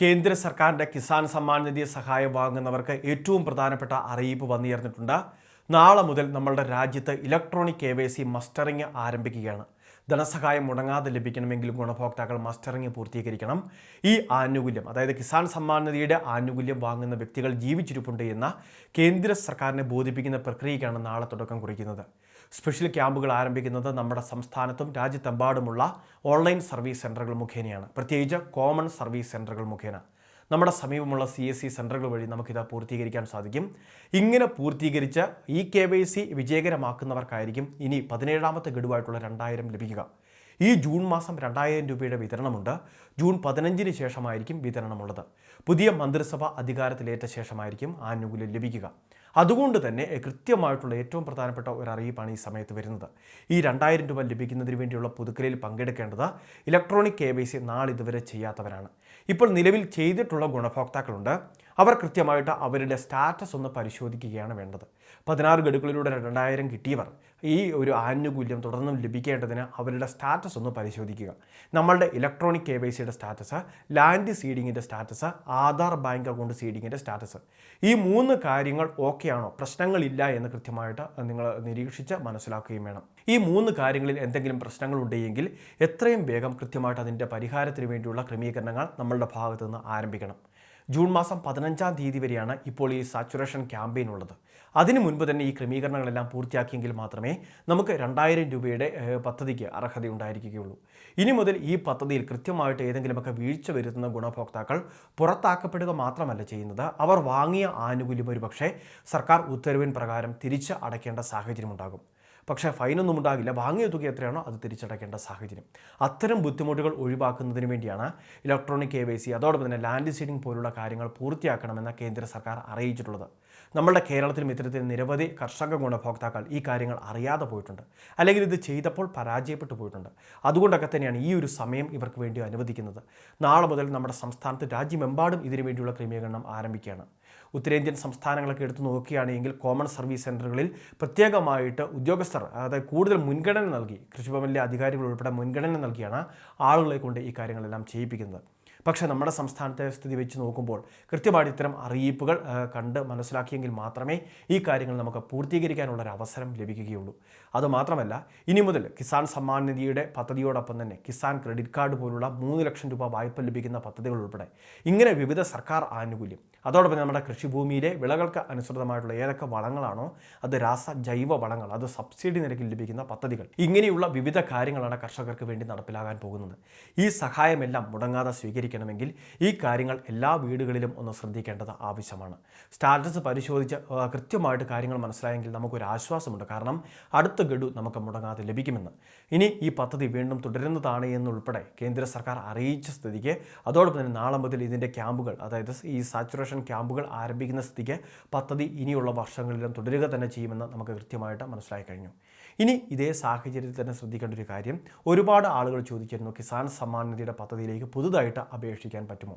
കേന്ദ്ര സർക്കാരിന്റെ കിസാൻ സമ്മാൻ നിധി സഹായം വാങ്ങുന്നവർക്ക് ഏറ്റവും പ്രധാനപ്പെട്ട അറിയിപ്പ് വന്നുയർന്നിട്ടുണ്ട് നാളെ മുതൽ നമ്മളുടെ രാജ്യത്ത് electronic K Y C mustering ആരംഭിക്കുകയാണ്. ധനസഹായം മുടങ്ങാതെ ലഭിക്കണമെങ്കിൽ ഗുണഭോക്താക്കൾ മസ്റ്ററിങ് പൂർത്തീകരിക്കണം. ഈ ആനുകൂല്യം അതായത് കിസാൻ സമ്മാൻ നിധിയുടെ ആനുകൂല്യം വാങ്ങുന്ന വ്യക്തികൾ ജീവിച്ചിരിപ്പുണ്ട് എന്ന കേന്ദ്ര സർക്കാരിനെ ബോധിപ്പിക്കുന്ന പ്രക്രിയയ്ക്കാണ് നാളെ തുടക്കം കുറിക്കുന്നത്. സ്പെഷ്യൽ ക്യാമ്പുകൾ ആരംഭിക്കുന്നത് നമ്മുടെ സംസ്ഥാനത്തും രാജ്യത്തെമ്പാടുമുള്ള ഓൺലൈൻ സർവീസ് സെന്ററുകൾ മുഖേനയാണ്. പ്രത്യേകിച്ച് കോമൺ സർവീസ് സെന്ററുകൾ മുഖേന. നമ്മുടെ സമീപമുള്ള സി എസ് സി സെന്ററുകൾ വഴി നമുക്കിത് പൂർത്തീകരിക്കാൻ സാധിക്കും. ഇങ്ങനെ പൂർത്തീകരിച്ച് ഈ കെ വൈ സി വിജയകരമാക്കുന്നവർക്കായിരിക്കും ഇനി പതിനേഴാമത്തെ ഗഡുവായിട്ടുള്ള രണ്ടായിരം ലഭിക്കുക. ഈ ജൂൺ മാസം രണ്ടായിരം രൂപയുടെ വിതരണമുണ്ട്. ജൂൺ പതിനഞ്ചിന് ശേഷമായിരിക്കും വിതരണമുള്ളത്. പുതിയ മന്ത്രിസഭ അധികാരത്തിലേറ്റ ശേഷമായിരിക്കും ആനുകൂല്യം ലഭിക്കുക. അതുകൊണ്ട് തന്നെ കൃത്യമായിട്ടുള്ള ഏറ്റവും പ്രധാനപ്പെട്ട ഒരു അറിയിപ്പാണ് ഈ സമയത്ത് വരുന്നത്. ഈ രണ്ടായിരം രൂപ ലഭിക്കുന്നതിന് വേണ്ടിയുള്ള പുതുക്കലിൽ പങ്കെടുക്കേണ്ടത് ഇലക്ട്രോണിക് കെ വൈ സി നാളിതുവരെ ചെയ്യാത്തവരാണ്. ഇപ്പോൾ നിലവിൽ ചെയ്തിട്ടുള്ള ഗുണഭോക്താക്കളുണ്ട്. അവർ കൃത്യമായിട്ട് അവരുടെ സ്റ്റാറ്റസ് ഒന്ന് പരിശോധിക്കുകയാണ് വേണ്ടത്. പതിനാറ് ഗഡുക്കളിലൂടെ രണ്ടായിരം കിട്ടിയവർ ഈ ഒരു ആനുകൂല്യം തുടർന്നും ലഭിക്കേണ്ടതിന് അവരുടെ സ്റ്റാറ്റസ് ഒന്ന് പരിശോധിക്കുക. നമ്മളുടെ ഇലക്ട്രോണിക് കെ വൈ സിയുടെ സ്റ്റാറ്റസ് ലാൻഡ് സീഡിങ്ങിന്റെ സ്റ്റാറ്റസ് ആധാർ ബാങ്ക് അക്കൗണ്ട് സീഡിങ്ങിന്റെ സ്റ്റാറ്റസ്. ഈ മൂന്ന് കാര്യങ്ങൾ ഓക്കെയാണോ പ്രശ്നങ്ങളില്ല എന്ന് കൃത്യമായിട്ട് നിങ്ങൾ നിരീക്ഷിച്ച് മനസ്സിലാക്കുകയും വേണം. ഈ മൂന്ന് കാര്യങ്ങളിൽ എന്തെങ്കിലും പ്രശ്നങ്ങൾ ഉണ്ടെങ്കിൽ എത്രയും വേഗം കൃത്യമായിട്ട് അതിന്റെ പരിഹാരത്തിന് വേണ്ടിയുള്ള ക്രമീകരണങ്ങൾ നമ്മളുടെ ഭാഗത്തുനിന്ന് ആരംഭിക്കണം. ജൂൺ മാസം പതിനഞ്ചാം തീയതി വരെയാണ് ഇപ്പോൾ ഈ സാച്ചുറേഷൻ ക്യാമ്പയിൻ ഉള്ളത്. അതിനു മുൻപ് തന്നെ ഈ ക്രമീകരണങ്ങളെല്ലാം പൂർത്തിയാക്കിയെങ്കിൽ മാത്രമേ നമുക്ക് രണ്ടായിരം രൂപയുടെ പദ്ധതിക്ക് അർഹതയുണ്ടായിരിക്കുകയുള്ളൂ. ഇനി മുതൽ ഈ പദ്ധതിയിൽ കൃത്യമായിട്ട് ഏതെങ്കിലുമൊക്കെ വീഴ്ച വരുത്തുന്ന ഗുണഭോക്താക്കൾ പുറത്താക്കപ്പെടുക മാത്രമല്ല ചെയ്യുന്നത്. അവർ വാങ്ങിയ ആനുകൂല്യം ഒരുപക്ഷെ സർക്കാർ ഉത്തരവിൻ പ്രകാരം തിരിച്ച് അടയ്ക്കേണ്ട സാഹചര്യമുണ്ടാകും. പക്ഷേ ഫൈനൊന്നും ഉണ്ടാകില്ല. വാങ്ങിയ തുക എത്രയാണോ അത് തിരിച്ചടയ്ക്കേണ്ട സാഹചര്യം. അത്തരം ബുദ്ധിമുട്ടുകൾ ഒഴിവാക്കുന്നതിന് വേണ്ടിയാണ് ഇലക്ട്രോണിക് കെ വൈ സി അതോടൊപ്പം തന്നെ ലാൻഡ് സീഡിംഗ് പോലുള്ള കാര്യങ്ങൾ പൂർത്തിയാക്കണമെന്ന് കേന്ദ്ര സർക്കാർ അറിയിച്ചിട്ടുള്ളത്. നമ്മളുടെ കേരളത്തിലും ഇത്തരത്തിൽ നിരവധി കർഷക ഗുണഭോക്താക്കൾ ഈ കാര്യങ്ങൾ അറിയാതെ പോയിട്ടുണ്ട്. അല്ലെങ്കിൽ ഇത് ചെയ്തപ്പോൾ പരാജയപ്പെട്ടു പോയിട്ടുണ്ട്. അതുകൊണ്ടൊക്കെ തന്നെയാണ് ഈ ഒരു സമയം ഇവർക്ക് വേണ്ടി അനുവദിക്കുന്നത്. നാളെ മുതൽ നമ്മുടെ സംസ്ഥാനത്ത് രാജ്യമെമ്പാടും ഇതിനു വേണ്ടിയുള്ള ക്രമീകരണം ആരംഭിക്കുകയാണ്. ഉത്തരേന്ത്യൻ സംസ്ഥാനങ്ങളൊക്കെ എടുത്തു നോക്കുകയാണെങ്കിൽ കോമൺ സർവീസ് സെന്ററുകളിൽ പ്രത്യേകമായിട്ട് ഉദ്യോഗസ്ഥർ അതായത് കൂടുതൽ മുൻഗണന നൽകി കൃഷിഭവനിലെ അധികാരികൾ ഉൾപ്പെടെ മുൻഗണന നൽകിയാണ് ആളുകളെ കൊണ്ട് ഈ കാര്യങ്ങളെല്ലാം ചെയ്യിപ്പിക്കുന്നത്. പക്ഷേ നമ്മുടെ സംസ്ഥാനത്തെ സ്ഥിതി വെച്ച് നോക്കുമ്പോൾ കൃത്യമായിട്ട് ഇത്തരം അറിയിപ്പുകൾ കണ്ട് മനസ്സിലാക്കിയെങ്കിൽ മാത്രമേ ഈ കാര്യങ്ങൾ നമുക്ക് പൂർത്തീകരിക്കാനുള്ള ഒരു അവസരം ലഭിക്കുകയുള്ളൂ. അതുമാത്രമല്ല ഇനി മുതൽ കിസാൻ സമ്മാൻ നിധിയുടെ പദ്ധതിയോടൊപ്പം തന്നെ കിസാൻ ക്രെഡിറ്റ് കാർഡ് പോലുള്ള മൂന്ന് ലക്ഷം രൂപ വായ്പ ലഭിക്കുന്ന പദ്ധതികൾ ഉൾപ്പെടെ ഇങ്ങനെ വിവിധ സർക്കാർ ആനുകൂല്യം അതോടൊപ്പം നമ്മുടെ കൃഷിഭൂമിയിലെ വിളകൾക്ക് അനുസൃതമായിട്ടുള്ള ഏതൊക്കെ വളങ്ങളാണോ അത് രാസ ജൈവ വളങ്ങൾ അത് സബ്സിഡി നിരക്കിൽ ലഭിക്കുന്ന പദ്ധതികൾ ഇങ്ങനെയുള്ള വിവിധ കാര്യങ്ങളാണ് കർഷകർക്ക് വേണ്ടി നടപ്പിലാകാൻ പോകുന്നത്. ഈ സഹായമെല്ലാം മുടങ്ങാതെ സ്വീകരിക്കണമെങ്കിൽ ഈ കാര്യങ്ങൾ എല്ലാ വീടുകളിലും ഒന്ന് ശ്രദ്ധിക്കേണ്ടത് ആവശ്യമാണ്. സ്റ്റാറ്റസ് പരിശോധിച്ച് കൃത്യമായിട്ട് കാര്യങ്ങൾ മനസ്സിലായെങ്കിൽ നമുക്കൊരു ആശ്വാസമുണ്ട് കാരണം അടുത്ത ഗഡു നമുക്ക് മുടങ്ങാതെ ലഭിക്കുമെന്ന്. ഇനി ഈ പദ്ധതി വീണ്ടും തുടരുന്നതാണ് എന്നുൾപ്പെടെ കേന്ദ്ര സർക്കാർ അറിയിച്ച സ്ഥിതിക്ക് അതോടൊപ്പം തന്നെ നാളെ മുതൽ ഇതിന്റെ ക്യാമ്പുകൾ അതായത് ഈ സാച്ചുറേഷൻ ക്യാമ്പുകൾ ആരംഭിക്കുന്ന സ്ഥിതിക്ക് പദ്ധതി ഇനിയുള്ള വർഷങ്ങളിലും തുടരുക തന്നെ ചെയ്യുമെന്ന് നമുക്ക് കൃത്യമായിട്ട് മനസ്സിലായി കഴിഞ്ഞു. ഇനി ഇതേ സാഹചര്യത്തിൽ തന്നെ ശ്രദ്ധിക്കേണ്ട ഒരു കാര്യം ഒരുപാട് ആളുകൾ ചോദിച്ചിരുന്നു കിസാൻ സമ്മാൻ നിധിയുടെ പദ്ധതിയിലേക്ക് പുതുതായിട്ട് അപേക്ഷിക്കാൻ പറ്റുമോ?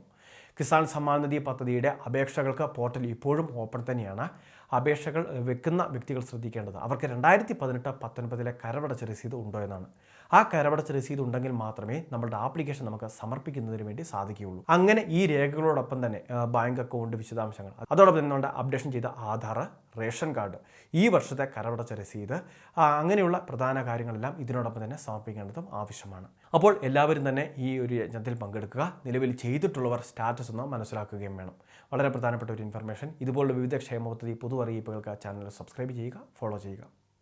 കിസാൻ സമ്മാൻ നിധി പദ്ധതിയുടെ അപേക്ഷകൾക്ക് പോർട്ടൽ ഇപ്പോഴും ഓപ്പൺ തന്നെയാണ്. അപേക്ഷകൾ വെക്കുന്ന വ്യക്തികൾ ശ്രദ്ധിക്കേണ്ടത്. അവർക്ക് രണ്ടായിരത്തി പതിനെട്ട് പത്തൊൻപതിലെ കരവടച്ച രസീത് ഉണ്ടോ എന്നാണ്. ആ കരവടച്ച രസീത് ഉണ്ടെങ്കിൽ മാത്രമേ നമ്മളുടെ ആപ്ലിക്കേഷൻ നമുക്ക് സമർപ്പിക്കുന്നതിന് വേണ്ടി സാധിക്കുകയുള്ളൂ. അങ്ങനെ ഈ രേഖകളോടൊപ്പം തന്നെ ബാങ്ക് അക്കൗണ്ട് വിശദാംശങ്ങൾ. അതോടൊപ്പം തന്നെ നമ്മുടെ അപ്ഡേഷൻ ചെയ്ത ആധാർ റേഷൻ കാർഡ് ഈ വർഷത്തെ കരവടച്ച രസീത് അങ്ങനെയുള്ള പ്രധാന കാര്യങ്ങളെല്ലാം ഇതിനോടൊപ്പം തന്നെ സമർപ്പിക്കേണ്ടതും ആവശ്യമാണ്. അപ്പോൾ എല്ലാവരും തന്നെ ഈ ഒരു യജ്ഞത്തിൽ പങ്കെടുക്കുക. നിലവിൽ ചെയ്തിട്ടുള്ളവർ സ്റ്റാറ്റസ് ഒന്ന് മനസ്സിലാക്കുകയും വേണം. വളരെ പ്രധാനപ്പെട്ട ഒരു ഇൻഫർമേഷൻ. ഇതുപോലുള്ള വിവിധ ക്ഷേമ പദ്ധതി പൊതു അറിയിപ്പുകൾക്ക് ചാനൽ സബ്സ്ക്രൈബ് ചെയ്യുക ഫോളോ ചെയ്യുക